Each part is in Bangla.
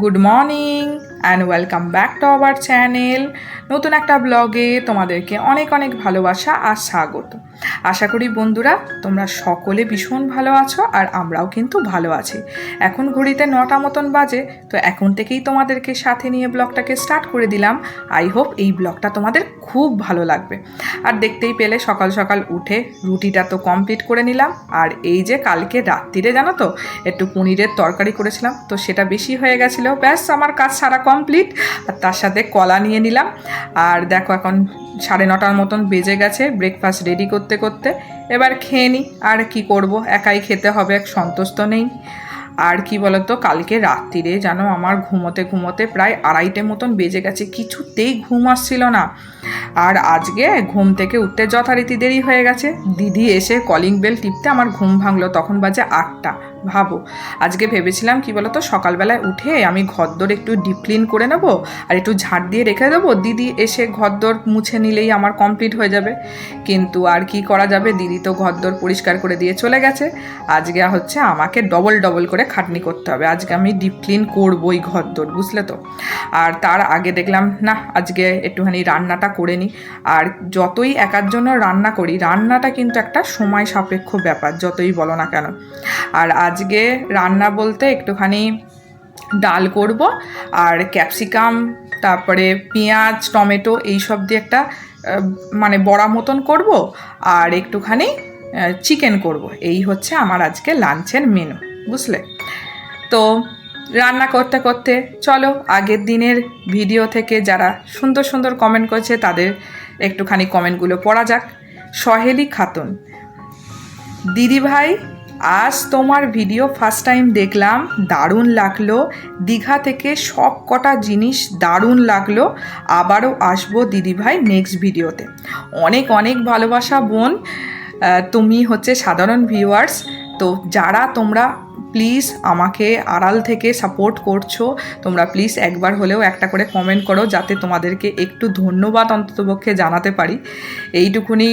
Good morning and welcome back to our channel নতুন একটা ব্লগে তোমাদেরকে অনেক অনেক ভালোবাসা আর স্বাগত। আশা করি বন্ধুরা, তোমরা সকলে ভীষণ ভালো আছো আর আমরাও কিন্তু ভালো আছি। এখন ঘড়িতে নটা মতন বাজে, তো এখন থেকেই তোমাদেরকে সাথে নিয়ে ব্লগটাকে স্টার্ট করে দিলাম। আই হোপ এই ব্লগটা তোমাদের খুব ভালো লাগবে। আর দেখতেই পেলে সকাল সকাল উঠে রুটিটা তো কমপ্লিট করে নিলাম। আর এই যে কালকে রাত্রিরে জানো তো, একটু পনিরের তরকারি করেছিলাম, তো সেটা বেশি হয়ে গেছিল। ব্যাস, আমার কাজ সারা কমপ্লিট। আর তার সাথে কলা নিয়ে নিলাম। আর দেখো এখন সাড়ে নটার মতন বেজে গেছে ব্রেকফাস্ট রেডি করতে করতে করতে। এবার খেয়ে নিই আর কি করব? একাই খেতে হবে সন্তোষ তো নেই। আর কি বলতো, কালকে রাত্রিরে যেন আমার ঘুমোতে ঘুমোতে প্রায় আড়াইটে মতন বেজে গেছে, কিছুতেই ঘুম আসছিল না। আর আজকে ঘুম থেকে উঠতে যথারীতি দেরি হয়ে গেছে। দিদি এসে কলিং বেল টিপতে আমার ঘুম ভাঙলো, তখন বাজে আটটা। ভাবো। আজকে ভেবেছিলাম কি বলতো, সকালবেলায় উঠে আমি ঘরদোর একটু ডিপ ক্লিন করে নেব আর একটু ঝাঁট দিয়ে রেখে দেবো। দিদি এসে ঘরদোর মুছে নিলেই আমার কমপ্লিট হয়ে যাবে। কিন্তু আর কি করা যাবে? দিদি তো ঘরদোর পরিষ্কার করে দিয়ে চলে গেছে। আজকে হচ্ছে আমাকে ডবল ডবল করে খাটনি করতে হবে। আজকে আমি ডিপ ক্লিন করবোই ঘরদোর, বুঝলে তো? আর তার আগে দেখলাম, না, আজকে একটুখানি রান্নাটা করে নিই আর যতই একার জন্য রান্না করি, রান্নাটা কিন্তু একটা সময় সাপেক্ষ ব্যাপার, যতই বলো না কেন। আর আজকে রান্না বলতে একটুখানি ডাল করব আর ক্যাপসিকাম, তারপরে পেঁয়াজ, টমেটো এই সব দিয়ে একটা মানে বড়া মতন করব আর একটুখানি চিকেন করব। এই হচ্ছে আমার আজকে লাঞ্চের মেনু বুঝলে? তো রান্না করতে করতে চলো, আগের দিনের ভিডিও থেকে যারা সুন্দর সুন্দর কমেন্ট করছে তাদের একটুখানি কমেন্টগুলো পড়া যাক। সহেলি খাতুন দিদি ভাই আজ তোমার ভিডিও ফার্স্ট টাইম দেখলাম, দারুণ লাগল। দীঘা থেকে সব কটা জিনিস দারুণ লাগল। আবারও আসব দিদি ভাই নেক্সট ভিডিওতে অনেক অনেক ভালোবাসা বোন। তুমি হচ্ছে সাধারণ ভিউয়ার্স তো যারা তোমরা প্লিজ আমাকে আড়াল থেকে সাপোর্ট করছ, তোমরা প্লিজ একবার হলেও একটা করে কমেন্ট করো, যাতে তোমাদেরকে একটু ধন্যবাদ অন্ততপক্ষে জানাতে পারি। এইটুকুনি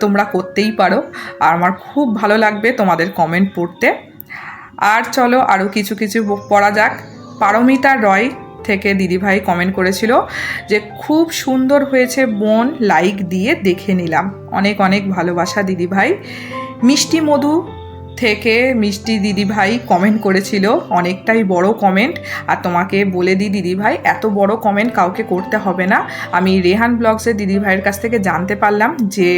তোমরা করতেই পারো। আর আমার খুব ভালো লাগবে তোমাদের কমেন্ট পড়তে। আর চলো আরও কিছু কিছু পড়া যাক। পারমিতা রয় থেকে দিদিভাই কমেন্ট করেছিল যে, খুব সুন্দর হয়েছে বোন লাইক দিয়ে দেখে নিলাম। অনেক অনেক ভালোবাসা দিদিভাই। মিষ্টি মধু থেকে মিষ্টি দিদিভাই কমেন্ট করেছিল, অনেকটাই বড় কমেন্ট আর তোমাকে বলে দিই দিদিভাই, এত বড় কমেন্ট কাউকে করতে হবে না। আমি রেহান ব্লগসের দিদিভাইয়ের কাছ থেকে জানতে পারলাম যে,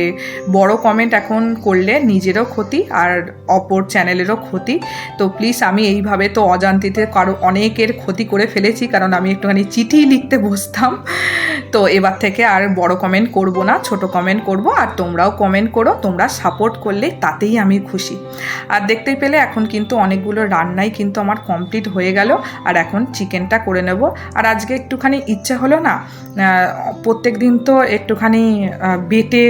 বড় কমেন্ট এখন করলে নিজেরও ক্ষতি আর অপর চ্যানেলেরও ক্ষতি। তো প্লিজ আমি এইভাবে তো অজান্তিতে কারও অনেকের ক্ষতি করে ফেলেছি, কারণ আমি একটুখানি চিঠি লিখতে বসতাম। তো এবার থেকে আর বড় কমেন্ট করব না, ছোট কমেন্ট করব। আর তোমরাও কমেন্ট করো, তোমরা সাপোর্ট করলে তাতেই আমি খুশি। আর দেখতেই পেলে এখন কিন্তু অনেকগুলো রান্নাই কিন্তু আমার কমপ্লিট হয়ে গেল, আর এখন চিকেনটা করে নেব। আর আজকে একটুখানি ইচ্ছা হলো না প্রত্যেক দিন তো একটুখানি বেটে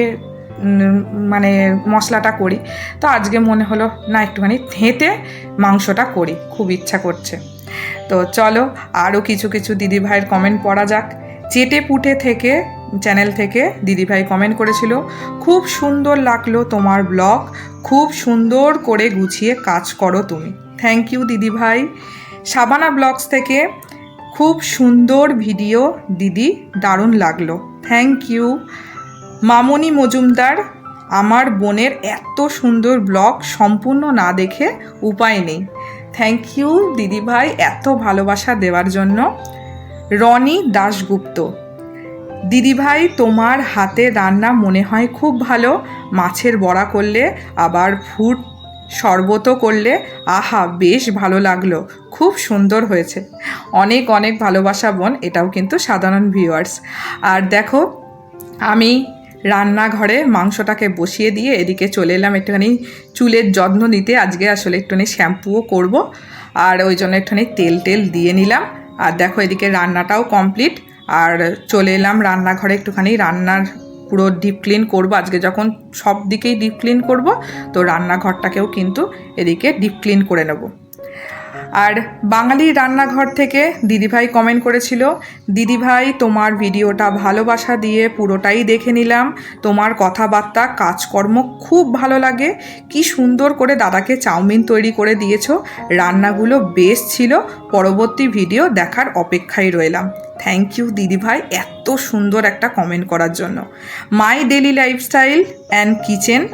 মানে মশলাটা করি। তো আজকে মনে হলো না একটুখানি থেঁতে মাংসটা করি, খুব ইচ্ছা করছে। তো চলো আরও কিছু কিছু দিদিভাইয়ের কমেন্ট পড়া যাক। চেটে পুটে থেকে চ্যানেল থেকে দিদিভাই কমেন্ট করেছিল, খুব সুন্দর লাগল তোমার ব্লগ খুব সুন্দর করে গুছিয়ে কাজ করো তুমি। থ্যাংক ইউ দিদিভাই। সাবানা ব্লগস থেকে খুব সুন্দর ভিডিও দিদি দারুণ লাগল। থ্যাংক ইউ মামনি মজুমদার, আমার বোনের এত সুন্দর ব্লগ সম্পূর্ণ না দেখে উপায় নেই। থ্যাংক ইউ দিদিভাই এত ভালোবাসা দেওয়ার জন্য। রনি দাশগুপ্ত দিদিভাই, তোমার হাতে রান্না মনে হয় খুব ভালো। মাছের বড়া করলে, আবার ফুট শরবতও করলে, আহা, বেশ ভালো লাগল। খুব সুন্দর হয়েছে। অনেক অনেক ভালোবাসা বোন, এটাও কিন্তু সাধারণ ভিউয়ার্স আর দেখো, আমি রান্নাঘরে মাংসটাকে বসিয়ে দিয়ে এদিকে চলে এলাম একটুখানি চুলের যত্ন নিতে। আজকে আসলে একটুখানি শ্যাম্পুও করব। আর ওই জন্য একটুখানি তেল টেল দিয়ে নিলাম। আর দেখো, এদিকে রান্নাটাও কমপ্লিট আর চলে এলাম রান্নাঘরে একটুখানি। রান্নার পুরো ডিপ ক্লিন করব। আজকে যখন সব দিকেই ডিপ ক্লিন করব, তো রান্নাঘরটাকেও কিন্তু এদিকে ডিপ ক্লিন করে নেব। আর বাঙালি রান্নাঘর থেকে দিদিভাই কমেন্ট করেছিল, দিদিভাই, তোমার ভিডিওটা ভালোবাসা দিয়ে পুরোটাই দেখে নিলাম। তোমার কথাবার্তা, কাজকর্ম খুব ভালো লাগে। কি সুন্দর করে দাদাকে চাউমিন তৈরি করে দিয়েছ। রান্নাগুলো বেশ ছিল। পরবর্তী ভিডিও দেখার অপেক্ষায় রইলাম। থ্যাংক ইউ দিদিভাই, এত সুন্দর একটা কমেন্ট করার জন্য। My daily lifestyle and kitchen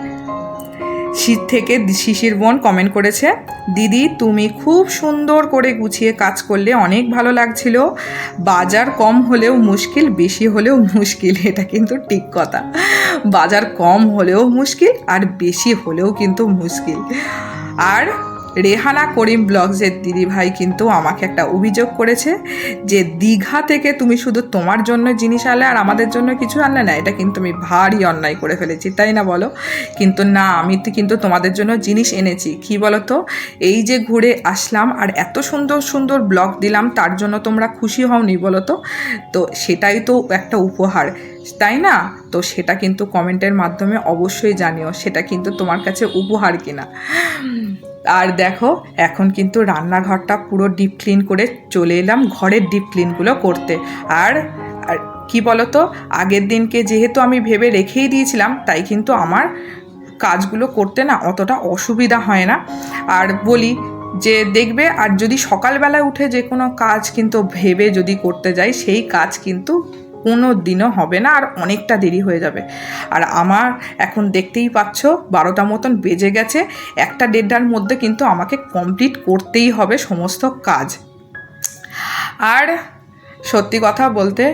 শীত থেকে শিশির বোন কমেন্ট করেছে, দিদি, তুমি খুব সুন্দর করে গুছিয়ে কাজ করলে অনেক ভালো লাগছিল। বাজার কম হলেও মুশকিল, বেশি হলেও মুশকিল। এটা কিন্তু ঠিক কথা। বাজার কম হলেও মুশকিল আর বেশি হলেও কিন্তু মুশকিল। আর রেহানা করিম ব্লগসের দিদিভাই কিন্তু আমাকে একটা অভিযোগ করেছে যে দীঘা থেকে তুমি শুধু তোমার জন্য জিনিস আনলে আর আমাদের জন্য কিছু আনলে না, এটা কিন্তু আমি ভারী অন্যায় করে ফেলেছি, তাই না বলো? কিন্তু না, আমি তো কিন্তু তোমাদের জন্য জিনিস এনেছি, কি বলো তো এই যে ঘুরে আসলাম আর এত সুন্দর সুন্দর ব্লগ দিলাম, তার জন্য তোমরা খুশি হওনি বলো তো তো সেটাই তো একটা উপহার, তাই না? তো সেটা কিন্তু কমেন্টের মাধ্যমে অবশ্যই জানিও, সেটা কিন্তু তোমার কাছে উপহার কিনা। আর দেখো, এখন কিন্তু রান্নাঘরটা পুরো ডিপ ক্লিন করে চলে এলাম ঘরের ডিপ ক্লিনগুলো করতে। আর কি বলতো, আগের দিনকে যেহেতু আমি ভেবে রেখেই দিয়েছিলাম, তাই কিন্তু আমার কাজগুলো করতে না অতটা অসুবিধা হয় না। আর বলি যে দেখবে, আর যদি সকালবেলায় উঠে যে কোনো কাজ কিন্তু ভেবে যদি করতে যাই, সেই কাজ কিন্তু কোনো দিনও হবে না, আর অনেকটা দেরি হয়ে যাবে। আর আমার এখন দেখতেই পাচ্ছ, বারোটা মতন বেজে গেছে, একটা দেড়টার মধ্যে কিন্তু আমাকে কমপ্লিট করতেই হবে সমস্ত কাজ। আর সত্যি কথা বলতে,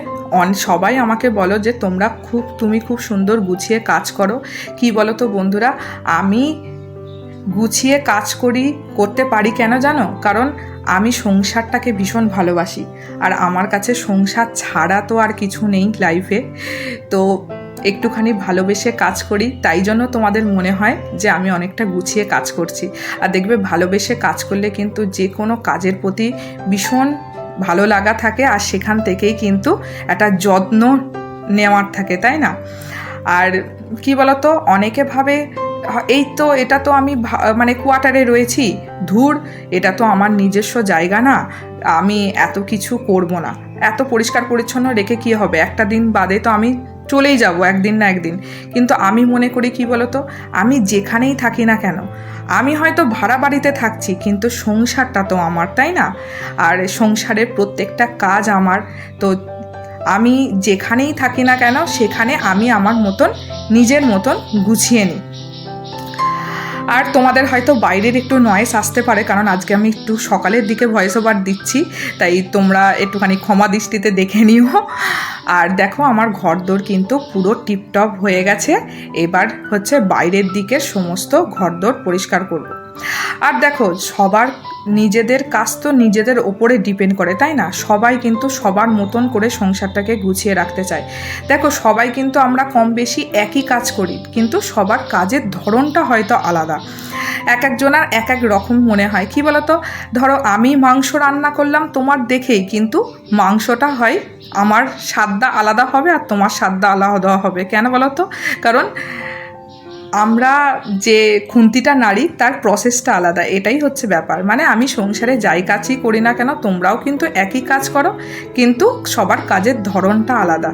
অন, সবাই আমাকে বলো যে তোমরা খুব, তুমি খুব সুন্দর গুছিয়ে কাজ করো। কি বলো তো বন্ধুরা, আমি গুছিয়ে কাজ করি, করতে পারি কেন জানো? কারণ আমি সংসারটাকে ভীষণ ভালোবাসি, আর আমার কাছে সংসার ছাড়া তো আর কিছু নেই লাইফে তো একটুখানি ভালোবেসে কাজ করি, তাই জন্য তোমাদের মনে হয় যে আমি অনেকটা গুছিয়ে কাজ করছি। আর দেখবে ভালোবেসে কাজ করলে কিন্তু যে কোনো কাজের প্রতি ভীষণ ভালো লাগা থাকে, আর সেখান থেকেই কিন্তু একটা যত্ন নেওয়ার থাকে, তাই না? আর কি বলতো, অনেকে ভাবে এই তো, এটা তো আমি মানে কোয়ার্টারে রয়েছি। ধুর, এটা তো আমার নিজস্ব জায়গা না। আমি এত কিছু করব না। এত পরিষ্কার পরিচ্ছন্ন রেখে কি হবে? একটা দিন বাদে তো আমি চলেই যাব, একদিন না একদিন। কিন্তু আমি মনে করি কি বলতো? আমি যেখানেই থাকি না কেন, আমি হয়তো ভাড়া বাড়িতে থাকছি, কিন্তু সংসারটা তো আমার, তাই না? আর সংসারের প্রত্যেকটা কাজ আমার। তো আমি যেখানেই থাকি না কেন, সেখানে আমি আমার মতন, নিজের মতন গুছিয়ে নিই। আর তোমাদের হয়তো বাইরের একটু নয়েস আসতে পারে, কারণ আজকে আমি একটু সকালের দিকে ভয়েস ওভার দিচ্ছি, তাই তোমরা একটুখানি ক্ষমা দৃষ্টিতে দেখে নিও। আর দেখো আমার ঘরদোর কিন্তু পুরো টিপটপ হয়ে গেছে, এবার হচ্ছে বাইরের দিকে সমস্ত ঘরদোর পরিষ্কার করব। আর দেখো, সবার নিজেদের কাজ তো নিজেদের ওপরে ডিপেন্ড করে, তাই না? সবাই কিন্তু সবার মতন করে সংসারটাকে গুছিয়ে রাখতে চায়। দেখো, সবাই কিন্তু আমরা কম বেশি একই কাজ করি, কিন্তু সবার কাজের ধরনটা হয়তো আলাদা। এক একজনের এক এক রকম মনে হয়। কি বলতো? ধরো, আমি মাংস রান্না করলাম তোমার দেখেই, কিন্তু মাংসটা হয় আমার স্বাদটা আলাদা হবে আর তোমার স্বাদটা আলাদা হবে। কেন বলো তো কারণ আমরা যে খুন্তিটা নাড়ি, তার প্রসেসটা আলাদা। এটাই হচ্ছে ব্যাপার। মানে আমি সংসারে যাই কাজই করি না কেন, তোমরাও কিন্তু একই কাজ করো, কিন্তু সবার কাজের ধরনটা আলাদা।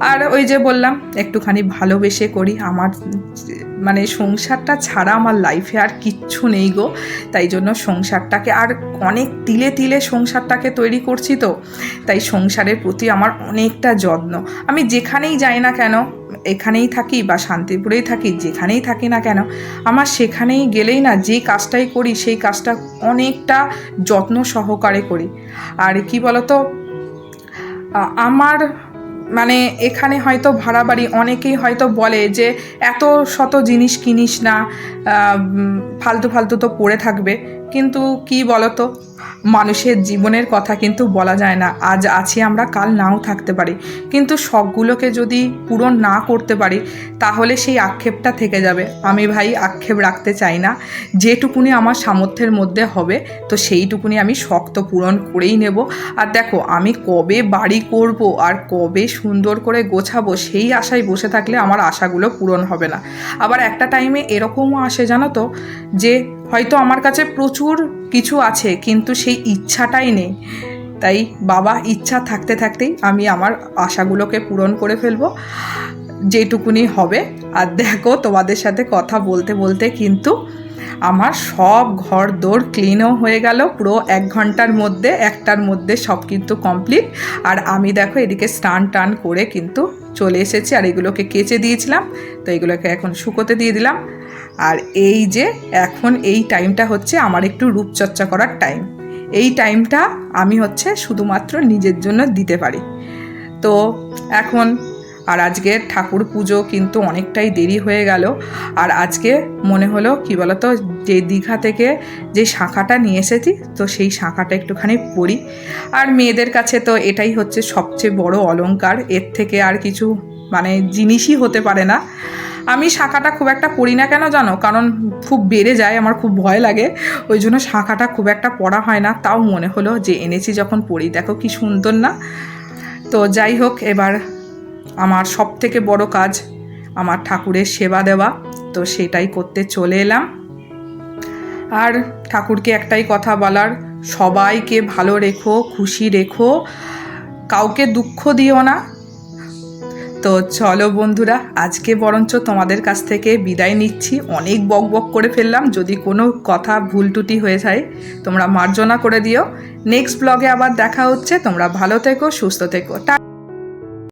আর ওই যে বললাম, একটুখানি ভালোবেসে করি। আমার মানে সংসারটা ছাড়া আমার লাইফে আর কিচ্ছু নেই গো। তাই জন্য সংসারটাকে আর অনেক তিলে তিলে সংসারটাকে তৈরি করছি তো। তাই সংসারের প্রতি আমার অনেকটা যত্ন। আমি যেখানেই যাই না কেন এখানেই থাকি বা শান্তিপুরেই থাকি, যেখানেই থাকি না কেন, আমার সেখানেই গেলেই না যে কাজটাই করি, সেই কাজটা অনেকটা যত্ন সহকারে করি। আর কি বলতো আমার মানে এখানে হয়তো ভাড়া বাড়ি অনেকেই হয়তো বলে যে এত শত জিনিস কিনিস না ফালতু ফালতু তো পড়ে থাকবে। কিন্তু কি বলতো? মানুষের জীবনের কথা কিন্তু বলা যায় না। আজ আছি আমরা, কাল নাও থাকতে পারি। কিন্তু শখগুলোকে যদি পূরণ না করতে পারি, তাহলে সেই আক্ষেপটা থেকে যাবে। আমি ভাই, আক্ষেপ রাখতে চাই না। যেটুকুনি আমার সামর্থ্যের মধ্যে হবে, তো সেইটুকুনি আমি শখ তো পূরণ করেই নেব। আর দেখো, আমি কবে বাড়ি করব আর কবে সুন্দর করে গোছাবো, সেই আশায় বসে থাকলে আমার আশাগুলো পূরণ হবে না। আবার একটা টাইমে এরকমও আসে জানো তো, যে হয়তো আমার কাছে প্রচুর কিছু আছে, কিন্তু সেই ইচ্ছাটাই নেই। তাই বাবা, ইচ্ছা থাকতে থাকতেই আমি আমার আশাগুলোকে পূরণ করে ফেলব, যেটুকুনি হবে। আর দেখো, তোমাদের সাথে কথা বলতে বলতে কিন্তু আমার সব ঘর দৌড় ক্লিনও হয়ে গেল। পুরো এক ঘণ্টার মধ্যে, একটার মধ্যে সব কিন্তু কমপ্লিট আর আমি দেখো, এদিকে স্নান টান করে কিন্তু চলে এসেছি। আর এগুলোকে কেচে দিয়েছিলাম, তো এগুলোকে এখন শুকোতে দিয়ে দিলাম। আর এই যে এখন এই টাইমটা হচ্ছে আমার একটু রূপচর্চা করার টাইম এই টাইমটা আমি হচ্ছে শুধুমাত্র নিজের জন্য দিতে পারি। তো এখন আর আজকে ঠাকুর পুজো কিন্তু অনেকটাই দেরি হয়ে গেল। আর আজকে মনে হলো কি বলতো, যে দীঘা থেকে যে শাঁখাটা নিয়ে এসেছি, তো সেই শাঁখাটা একটুখানি পরি আর মেয়েদের কাছে তো এটাই হচ্ছে সবচেয়ে বড় অলংকার। এর থেকে আর কিছু মানে জিনিসই হতে পারে না। আমি শাঁখাটা খুব একটা পড়ি না কেন জানো? কারণ খুব বেড়ে যায়, আমার খুব ভয় লাগে। ওই জন্য শাঁখাটা খুব একটা পড়া হয় না। তাও মনে হলো যে এনেছি যখন পড়ি, দেখো কি সুন্দর না? তো যাই হোক, এবার আমার সব থেকে বড় কাজ, আমার ঠাকুরের সেবা দেওয়া। তো সেটাই করতে চলে এলাম। আর ঠাকুরকে একটাই কথা বলার, সবাইকে ভালো রেখো, খুশি রেখো। কাউকে দুঃখ দিও না। তো চলো বন্ধুরা, আজকে বরঞ্চ তোমাদের কাছ থেকে বিদায় নিচ্ছি। অনেক বক বক করে ফেললাম, যদি কোনো কথা ভুল টুটি হয়ে যায়, তোমরা মার্জনা করে দিও। নেক্সট ব্লগে আবার দেখা হচ্ছে, তোমরা ভালো থেকো, সুস্থ থেকো।